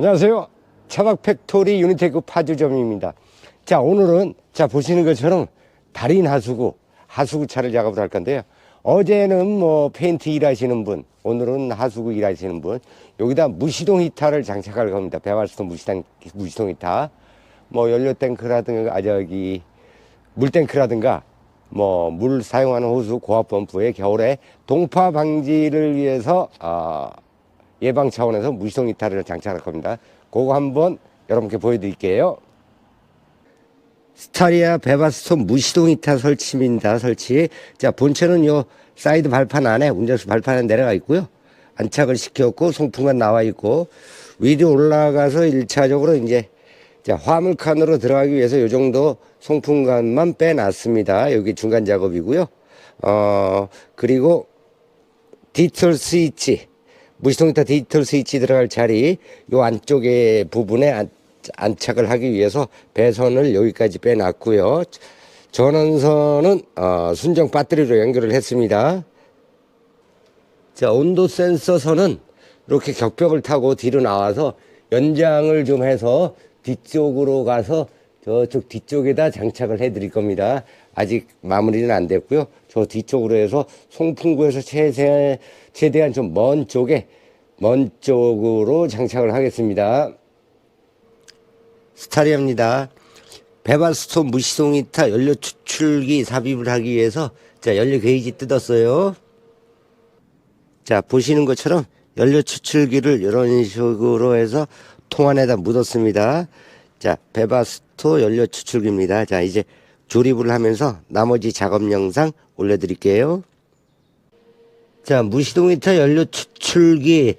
안녕하세요. 차박 팩토리 유니테크 파주점입니다. 자, 오늘은 자, 보시는 것처럼 달인 하수구, 하수구차를 작업을 할 건데요. 어제는 뭐 페인트 일하시는 분, 오늘은 하수구 일하시는 분, 여기다 무시동 히타를 장착할 겁니다. 배발스톤 무시동, 무시동 히타. 뭐 연료 탱크라든가, 아, 저기, 물 탱크라든가, 뭐 물 사용하는 호수 고압 펌프에 겨울에 동파 방지를 위해서 아, 예방 차원에서 무시동 히타를 장착할 겁니다. 그거 한번 여러분께 보여드릴게요. 스타리아 베바스톤 무시동 히타 설치입니다. 설치. 자, 본체는 요 사이드 발판 안에 운전수 발판에 내려가 있고요. 안착을 시켰고 송풍만 나와 있고 위로 올라가서 일차적으로 이제 자, 화물칸으로 들어가기 위해서 요 정도 송풍관만 빼놨습니다. 여기 중간 작업이고요. 어, 그리고 디지털 스위치, 무시동 히타 디지털 스위치 들어갈 자리, 요 안쪽에 부분에 안, 안착을 하기 위해서 배선을 여기까지 빼놨고요. 전원선은 어, 순정 배터리로 연결을 했습니다. 자, 온도 센서 선은 이렇게 격벽을 타고 뒤로 나와서 연장을 좀 해서 뒤쪽으로 가서 저쪽 뒤쪽에다 장착을 해 드릴 겁니다. 아직 마무리는 안 됐고요. 저 뒤쪽으로 해서 송풍구에서 최대, 최대한 좀 먼 쪽에, 먼 쪽으로 장착을 하겠습니다. 스타리아입니다. 베바스톤 무시동 히타 연료 추출기 삽입을 하기 위해서 자 연료 게이지 뜯었어요. 자 보시는 것처럼 연료 추출기를 이런 식으로 해서 통 안에다 묻었습니다. 자 베바스토 연료 추출기입니다. 자 이제 조립을 하면서 나머지 작업 영상 올려드릴게요. 자 무시동 히타 연료 추출기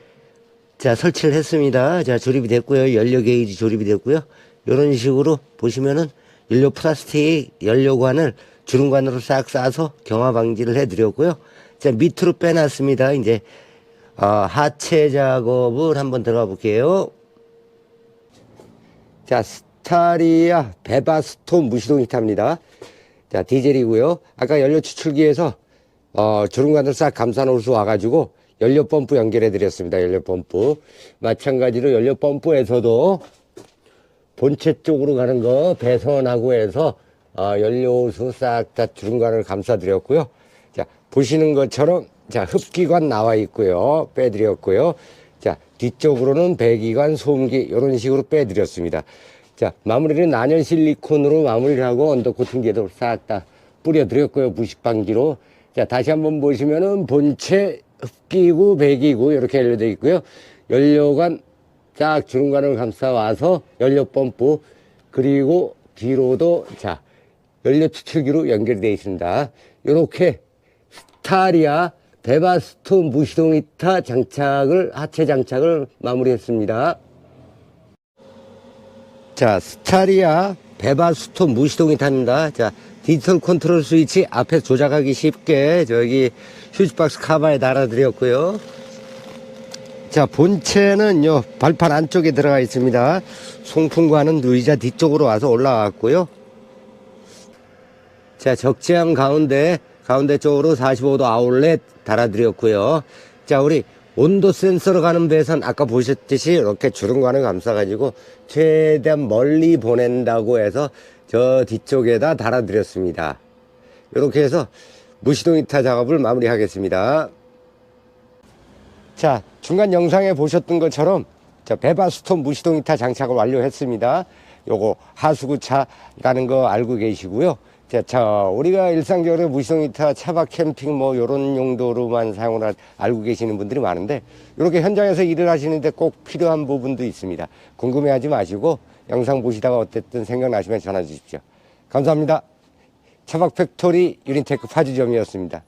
자 설치를 했습니다. 자 조립이 됐고요. 연료 게이지 조립이 됐고요. 이런 식으로 보시면은 연료 플라스틱 연료관을 주름관으로 싹 싸서 경화 방지를 해드렸고요. 자 밑으로 빼놨습니다. 이제 어, 하체 작업을 한번 들어가 볼게요. 자 스타리아 베바스톤 무시동 히타입니다. 자 디젤이고요. 아까 연료 추출기에서 어, 주름관을 싹 감싸 놓을 수 와가지고 연료 펌프 연결해 드렸습니다. 연료 펌프. 마찬가지로 연료 펌프에서도 본체 쪽으로 가는 거 배선하고 해서 어, 연료호수 싹 다 주름관을 감싸 드렸고요. 자 보시는 것처럼 자 흡기관 나와 있고요. 빼드렸고요. 자 뒤쪽으로는 배기관, 소음기 이런 식으로 빼드렸습니다. 자 마무리는 난연 실리콘으로 마무리를 하고 언더 코팅제도 싹 다 뿌려드렸고요. 무식방지로. 자 다시 한번 보시면은 본체 흡기구, 배기구 이렇게 연료되어 있고요. 연료관 쫙 주름관을 감싸 와서 연료 펌프 그리고 뒤로도 자 연료 추출기로 연결되어 있습니다. 이렇게 스타리아 베바스톤 무시동 히타 장착을 하체 장착을 마무리했습니다. 자 스타리아 베바스톤 무시동 히타입니다. 자 디지털 컨트롤 스위치 앞에 조작하기 쉽게 저기 휴지박스 카바에 달아드렸고요. 자 본체는 요 발판 안쪽에 들어가 있습니다. 송풍과는 의자 뒤쪽으로 와서 올라왔고요. 자 적재함 가운데 가운데 쪽으로 45도 아울렛 달아드렸고요. 자 우리 온도 센서로 가는 배선 아까 보셨듯이 이렇게 주름관을 감싸가지고 최대한 멀리 보낸다고 해서 저 뒤쪽에다 달아드렸습니다. 이렇게 해서 무시동 히타 작업을 마무리하겠습니다. 자, 중간 영상에 보셨던 것처럼 자, 베바스톤 무시동 히타 장착을 완료했습니다. 요거 하수구차라는 거 알고 계시고요. 자, 자, 우리가 일상적으로 무시동 히타 차박 캠핑 뭐 요런 용도로만 사용을 할- 알고 계시는 분들이 많은데 이렇게 현장에서 일을 하시는데 꼭 필요한 부분도 있습니다. 궁금해하지 마시고 영상 보시다가 어쨌든 생각나시면 전화 주십시오. 감사합니다. 차박 팩토리 유린테크 파주점이었습니다.